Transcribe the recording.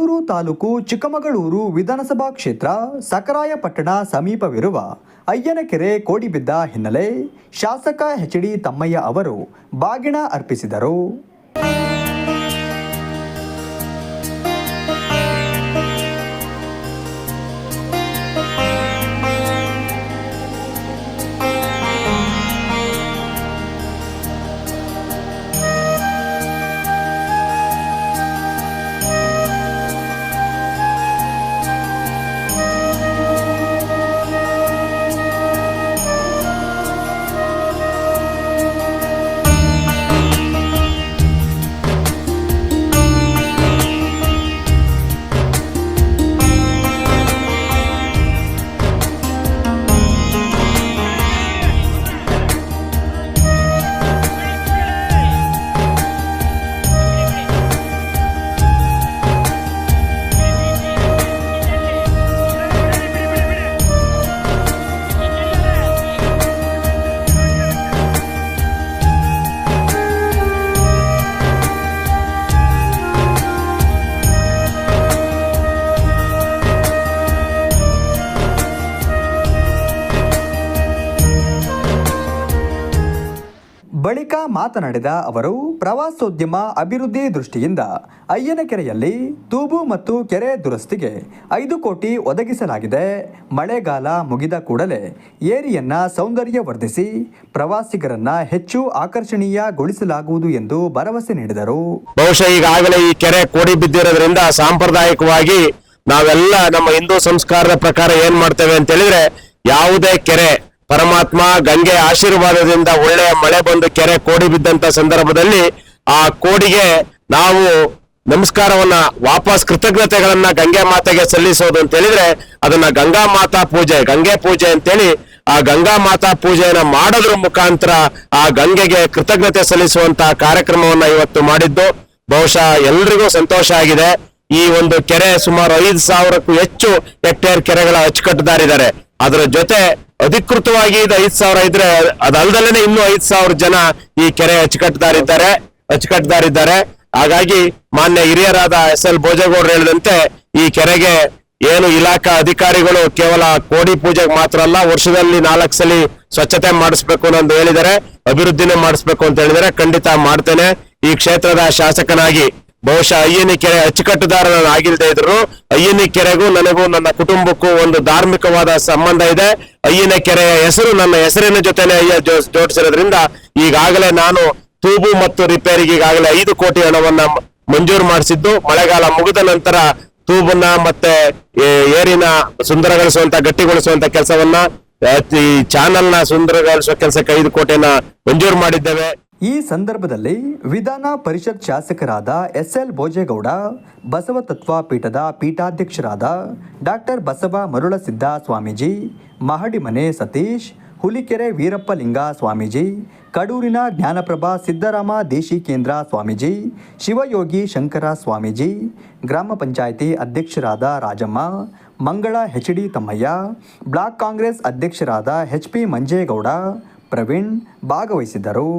ಕಡೂರು ತಾಲೂಕು ಚಿಕ್ಕಮಗಳೂರು ವಿಧಾನಸಭಾ ಕ್ಷೇತ್ರ ಸಕರಾಯಪಟ್ಟಣ ಸಮೀಪವಿರುವ ಅಯ್ಯನಕೆರೆ ಕೋಡಿಬಿದ್ದ ಹಿನ್ನೆಲೆ ಶಾಸಕ ಎಚ್ ಡಿ ತಮ್ಮಯ್ಯ ಅವರು ಬಾಗಿಣ ಅರ್ಪಿಸಿದರು. ಬಳಿಕ ಮಾತನಾಡಿದ ಅವರು, ಪ್ರವಾಸೋದ್ಯಮ ಅಭಿವೃದ್ಧಿ ದೃಷ್ಟಿಯಿಂದ ಅಯ್ಯನಕೆರೆಯಲ್ಲಿ ತೂಬು ಮತ್ತು ಕೆರೆ ದುರಸ್ತಿಗೆ ಐದು ಕೋಟಿ ಒದಗಿಸಲಾಗಿದೆ. ಮಳೆಗಾಲ ಮುಗಿದ ಕೂಡಲೇ ಏರಿಯನ್ನ ಸೌಂದರ್ಯವರ್ಧಿಸಿ ಪ್ರವಾಸಿಗರನ್ನ ಹೆಚ್ಚು ಆಕರ್ಷಣೀಯಗೊಳಿಸಲಾಗುವುದು ಎಂದು ಭರವಸೆ ನೀಡಿದರು. ಬಹುಶಃ ಈಗಾಗಲೇ ಈ ಕೆರೆ ಕೋಡಿ ಬಿದ್ದಿರೋದ್ರಿಂದ ಸಾಂಪ್ರದಾಯಿಕವಾಗಿ ನಾವೆಲ್ಲ ನಮ್ಮ ಹಿಂದೂ ಸಂಸ್ಕಾರದ ಪ್ರಕಾರ ಏನ್ ಮಾಡ್ತೇವೆ ಅಂತ ಹೇಳಿದ್ರೆ ಯಾವುದೇ ಕೆರೆ ಪರಮಾತ್ಮ ಗಂಗೆ ಆಶೀರ್ವಾದದಿಂದ ಒಳ್ಳೆಯ ಮಳೆ ಬಂದು ಕೆರೆ ಕೋಡಿ ಬಿದ್ದಂತ ಸಂದರ್ಭದಲ್ಲಿ ಆ ಕೋಡಿಗೆ ನಾವು ನಮಸ್ಕಾರವನ್ನ ವಾಪಸ್ ಕೃತಜ್ಞತೆಗಳನ್ನ ಗಂಗೆ ಮಾತೆಗೆ ಸಲ್ಲಿಸೋದು ಅಂತ ಹೇಳಿದ್ರೆ ಅದನ್ನ ಗಂಗಾ ಮಾತಾ ಪೂಜೆ, ಗಂಗೆ ಪೂಜೆ ಅಂತೇಳಿ ಆ ಗಂಗಾ ಮಾತಾ ಪೂಜೆಯನ್ನ ಮಾಡೋದ್ರ ಮುಖಾಂತರ ಆ ಗಂಗೆಗೆ ಕೃತಜ್ಞತೆ ಸಲ್ಲಿಸುವಂತಹ ಕಾರ್ಯಕ್ರಮವನ್ನ ಇವತ್ತು ಮಾಡಿದ್ದು. ಬಹುಶಃ ಎಲ್ರಿಗೂ ಸಂತೋಷ ಆಗಿದೆ. ಈ ಒಂದು ಕೆರೆ ಸುಮಾರು ಐದು ಸಾವಿರಕ್ಕೂ ಹೆಚ್ಚು ಹೆಕ್ಟೇರ್ ಕೆರೆಗಳ ಅಚ್ಚುಕಟ್ಟುದಾರಿದ್ದಾರೆ ಅದರ ಜೊತೆ ಅಧಿಕೃತವಾಗಿ ಇದು ಐದ್ ಸಾವಿರ ಇದ್ರೆ ಅದಲ್ದಲ್ಲೇನೆ ಇನ್ನೂ ಐದ್ ಸಾವಿರ ಜನ ಈ ಕೆರೆ ಅಚ್ಚುಕಟ್ಟದಾರಿದ್ದಾರೆ ಅಚ್ಚುಕಟ್ಟದಾರಿದ್ದಾರೆ ಹಾಗಾಗಿ ಮಾನ್ಯ ಹಿರಿಯರಾದ ಎಸ್ ಎಲ್ ಭೋಜೇಗೌಡರು ಹೇಳಿದಂತೆ ಈ ಕೆರೆಗೆ ಏನು ಇಲಾಖಾ ಅಧಿಕಾರಿಗಳು ಕೇವಲ ಕೋಡಿ ಪೂಜೆಗೆ ಮಾತ್ರ ಅಲ್ಲ, ವರ್ಷದಲ್ಲಿ ನಾಲ್ಕು ಸಲ ಸ್ವಚ್ಛತೆ ಮಾಡಿಸ್ಬೇಕು ಅನ್ನೋದು ಹೇಳಿದರೆ ಅಭಿವೃದ್ಧಿನೇ ಮಾಡಿಸ್ಬೇಕು ಅಂತ ಹೇಳಿದರೆ ಖಂಡಿತ ಮಾಡ್ತೇನೆ. ಈ ಕ್ಷೇತ್ರದ ಶಾಸಕನಾಗಿ ಬಹುಶಃ ಅಯ್ಯನಿ ಕೆರೆ ಅಚ್ಚುಕಟ್ಟುದಾರ ಆಗಿಲ್ಲದೆ ಇದ್ರು. ಅಯ್ಯನಿ ಕೆರೆಗೂ ನನಗೂ ನನ್ನ ಕುಟುಂಬಕ್ಕೂ ಒಂದು ಧಾರ್ಮಿಕವಾದ ಸಂಬಂಧ ಇದೆ. ಅಯ್ಯನ ಕೆರೆಯ ಹೆಸರು ನನ್ನ ಹೆಸರಿನ ಜೊತೆನೆ ಅಯ್ಯ ಜೋಡಿಸಿರೋದ್ರಿಂದ ಈಗಾಗಲೇ ನಾನು ತೂಬು ಮತ್ತು ರಿಪೇರಿಗೆ ಈಗಾಗಲೇ ಐದು ಕೋಟಿ ಹಣವನ್ನ ಮಂಜೂರು ಮಾಡಿಸಿದ್ದು. ಮಳೆಗಾಲ ಮುಗಿದ ನಂತರ ತೂಬನ್ನ ಮತ್ತೆ ಏರಿನ ಸುಂದರಗೊಳಿಸುವಂತ, ಗಟ್ಟಿಗೊಳಿಸುವಂತ ಕೆಲಸವನ್ನ ಈ ಚಾನಲ್ನ ಸುಂದರಗೊಳಿಸುವ ಕೆಲಸಕ್ಕೆ ಐದು ಕೋಟಿಯನ್ನ ಮಂಜೂರು ಮಾಡಿದ್ದೇವೆ. ಈ ಸಂದರ್ಭದಲ್ಲಿ ವಿಧಾನ ಪರಿಷತ್ ಶಾಸಕರಾದ ಎಸ್ ಎಲ್ ಭೋಜೇಗೌಡ, ಬಸವ ತತ್ವ ಪೀಠದ ಪೀಠಾಧ್ಯಕ್ಷರಾದ ಡಾಕ್ಟರ್ ಬಸವ ಮರುಳಸಿದ್ದ ಸ್ವಾಮೀಜಿ, ಮಹಡಿಮನೆ ಸತೀಶ್, ಹುಲಿಕೆರೆ ವೀರಪ್ಪಲಿಂಗ ಸ್ವಾಮೀಜಿ, ಕಡೂರಿನ ಜ್ಞಾನಪ್ರಭಾ ಸಿದ್ದರಾಮ ದೇಶಿ ಕೇಂದ್ರ ಸ್ವಾಮೀಜಿ, ಶಿವಯೋಗಿ ಶಂಕರ ಸ್ವಾಮೀಜಿ, ಗ್ರಾಮ ಪಂಚಾಯಿತಿ ಅಧ್ಯಕ್ಷರಾದ Rajamma, Mangala H D Thammaiah, block Congress ಅಧ್ಯಕ್ಷರಾದ ಎಚ್ ಪಿ ಮಂಜೇಗೌಡ, ಪ್ರವೀಣ್ ಭಾಗವಹಿಸಿದ್ದರು.